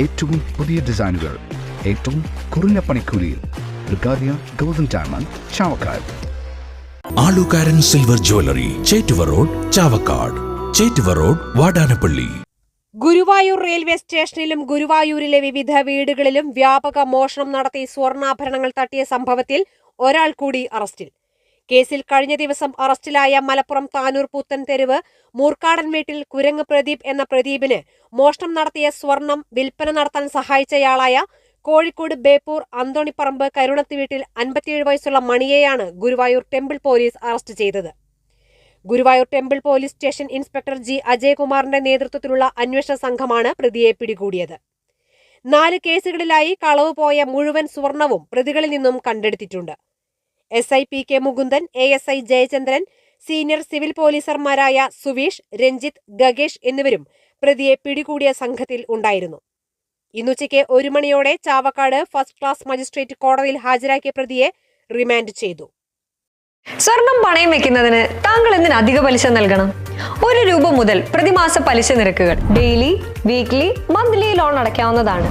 ഏറ്റവും പുതിയ ഡിസൈനുകൾ ഏറ്റവും കുറഞ്ഞ പണിക്കൂലിയിൽ. ബ്രിഗാദിയ golden diamond Chavakkad. Alukkaran silver jewellery Chettuva road Chavakkad. Chettuva road Vadanappally. Guruvayur railway സ്റ്റേഷനിലും ഗുരുവായൂരിലെ വിവിധ വീടുകളിലും വ്യാപക മോഷണം നടത്തി സ്വർണാഭരണങ്ങൾ തട്ടിയ സംഭവത്തിൽ ഒരാൾ കൂടി അറസ്റ്റിൽ. കേസിൽ കഴിഞ്ഞ ദിവസം അറസ്റ്റിലായ മലപ്പുറം താനൂർ പുത്തൻ തെരുവ് മൂർക്കാടൻ വീട്ടിൽ കുരങ്ങ് പ്രദീപ് എന്ന പ്രദീപിന് മോഷണം നടത്തിയ സ്വർണം വിൽപ്പന നടത്താൻ സഹായിച്ചയാളായ കോഴിക്കോട് ബേപ്പൂർ അന്തോണിപ്പറമ്പ് കരുണത്തി വീട്ടിൽ അൻപത്തിയേഴ് വയസ്സുള്ള മണിയെയാണ് ഗുരുവായൂർ ടെമ്പിൾ പോലീസ് അറസ്റ്റ് ചെയ്തത്. Guruvayur temple police station inspector G അജയകുമാറിന്റെ നേതൃത്വത്തിലുള്ള അന്വേഷണ സംഘമാണ് പ്രതിയെ പിടികൂടിയത്. നാല് കേസുകളിലായി കളവ് പോയ മുഴുവൻ സ്വർണവും പ്രതികളിൽ നിന്നും കണ്ടെടുത്തിട്ടുണ്ട്. S I P K Mukundan A S I Jayachandran senior civil പോലീസർമാരായ Suveesh Ranjith Gagesh എന്നിവരും പ്രതിയെ പിടികൂടിയ സംഘത്തിൽ ഉണ്ടായിരുന്നു. ഇന്നുച്ചയ്ക്ക് ഒരു മണിയോടെ ചാവക്കാട് ഫസ്റ്റ് ക്ലാസ് മജിസ്ട്രേറ്റ് കോടതിയിൽ ഹാജരാക്കിയ പ്രതിയെ റിമാൻഡ് ചെയ്തു. സ്വർണം പണയം വെക്കുന്നതിന് താങ്കൾ എന്തിന് അധിക പലിശ നൽകണം? ഒരു രൂപ മുതൽ പ്രതിമാസ പലിശ നിരക്കുകൾ ഡെയിലി വീക്ക്ലി മന്ത്ലി ലോൺ അടയ്ക്കാവുന്നതാണ്.